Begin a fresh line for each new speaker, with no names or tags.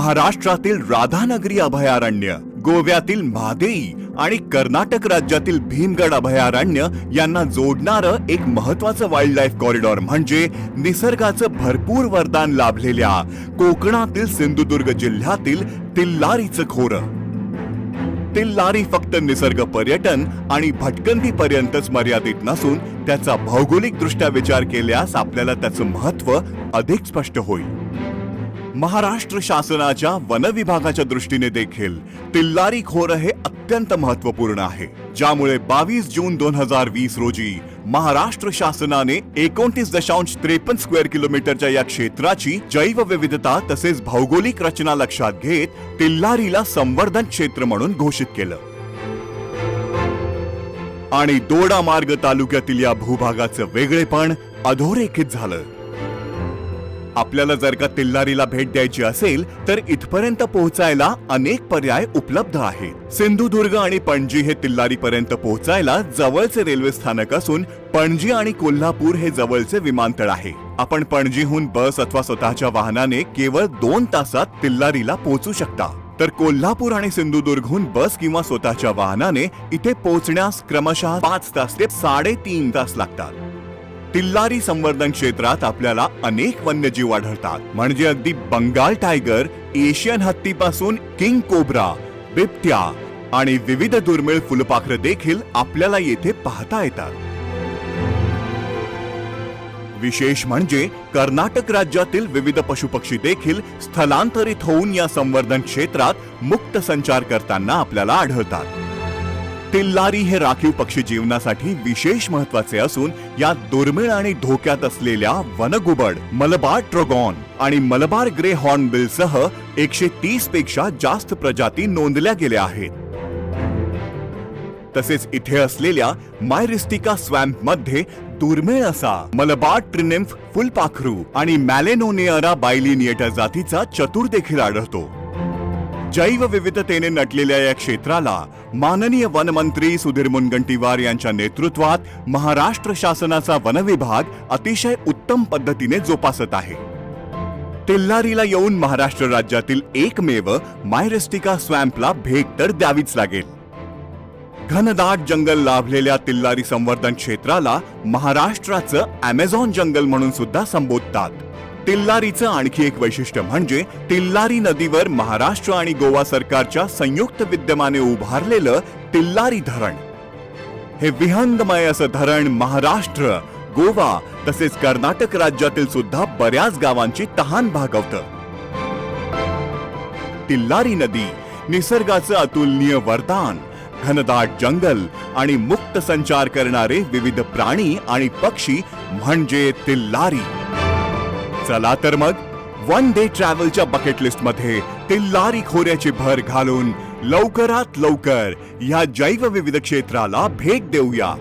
महाराष्ट्रातील राधानगरी अभयारण्य गोव्यातील म्हादेई आणि कर्नाटक राज्यातील भीमगड अभयारण्य यांना जोडणारं एक महत्वाचं वाईल्ड लाईफ कॉरिडॉर म्हणजे निसर्गाचं भरपूर वरदान लाभलेल्या कोकणातील सिंधुदुर्ग जिल्ह्यातील तिल्लारीचं खोरं. तिल्लारी फक्त निसर्ग पर्यटन आणि भटकंती पर्यंतच मर्यादित नसून त्याचा भौगोलिक दृष्ट्या विचार केल्यास आपल्याला त्याचं महत्त्व अधिक स्पष्ट होईल. महाराष्ट्र शासनाच्या वन विभागाच्या दृष्टीने देखील तिल्लारी खोरं हे अत्यंत महत्त्वपूर्ण आहे ज्यामुळे बावीस जून दोन हजार वीस रोजी महाराष्ट्र शासनाने एकोणतीस दशांश त्रेपन्न स्क्वेअर किलोमीटरच्या या क्षेत्राची जैवविविधता तसेच भौगोलिक रचना लक्षात घेत तिल्लारीला संवर्धन क्षेत्र म्हणून घोषित केलं. आणि दोडा मार्ग तालुक्यातील या भूभागाचं वेगळेपण अधोरेखित झालं. आपल्याला जर का तिल्लारीला भेट द्यायची असेल तर इथपर्यंत पोहोचायला अनेक पर्याय उपलब्ध आहेत. सिंधुदुर्ग आणि पणजी हे तिल्लारी पर्यंत पोहोचायला जवळचे रेल्वे स्थानक असून पणजी आणि कोल्हापूर हे जवळचे विमानतळ आहे. आपण पणजीहून बस अथवा स्वतःच्या वाहनाने केवळ दोन तासात तिल्लारीला पोहोचू शकता. तर कोल्हापूर आणि सिंधुदुर्गहून बस किंवा स्वतःच्या वाहनाने इथे पोहोचण्यास क्रमशः पाच तास ते साडेतीन तास लागतात. तिल्लारी संवर्धन क्षेत्रात आपल्याला अनेक वन्यजीव आढळतात. म्हणजे अगदी बंगाल टायगर एशियन हत्तीपासून किंग कोब्रा बिबट्या आणि विविध दुर्मिळ फुलपाखरं देखील आपल्याला येथे पाहता येतात. विशेष म्हणजे कर्नाटक राज्यातील विविध पशुपक्षी देखील स्थलांतरित होऊन या संवर्धन क्षेत्रात मुक्त संचार करताना आपल्याला आढळतात. तिल्लारी हे राखीव पक्षी जीवनासाठी विशेष महत्त्वाचे असून यात दुर्मिळ आणि धोक्यात असलेल्या वनगुबड मलबार ट्रोगॉन आणि मलबार ग्रे हॉर्नबिल सह एकशे तीसपेक्षा जास्त प्रजाती नोंदल्या गेल्या आहेत. तसेच इथे असलेल्या मायरिस्टिका स्वॅम्पमध्ये दुर्मिळ असा मलबार ट्रिनिम्फ फुलपाखरू आणि मॅलेनोनेअरा बायलिनिएटा जातीचा चतुर देखील आढळतो. जैवविविधतेने नटलेल्या या क्षेत्राला माननीय वनमंत्री सुधीर मुनगंटीवार यांच्या नेतृत्वात महाराष्ट्र शासनाचा वन विभाग अतिशय उत्तम पद्धतीने जोपासत आहे. तिल्लारीला येऊन महाराष्ट्र राज्यातील एकमेव मायरेस्टिका स्वॅम्पला भेट तर द्यावीच लागेल. घनदाट जंगल लाभलेल्या तिल्लारी संवर्धन क्षेत्राला महाराष्ट्राचं अमेझॉन जंगल म्हणून सुद्धा संबोधतात. तिल्लारीचं आणखी एक वैशिष्ट्य म्हणजे तिल्लारी नदीवर महाराष्ट्र आणि गोवा सरकारच्या संयुक्त विद्यमाने उभारलेलं तिल्लारी धरण. हे विहंगमय असं धरण महाराष्ट्र गोवा तसेच कर्नाटक राज्यातील सुद्धा बऱ्याच गावांची तहान भागवतं. तिल्लारी नदी निसर्गाचं अतुलनीय वरदान घनदाट जंगल आणि मुक्त संचार करणारे विविध प्राणी आणि पक्षी म्हणजे तिल्लारी. चला तर मग वन डे ट्रॅव्हलच्या बकेट लिस्टमध्ये तिल्लारी खोऱ्याची भर घालून लवकरात लवकर या जैवविविध क्षेत्राला भेट देऊया.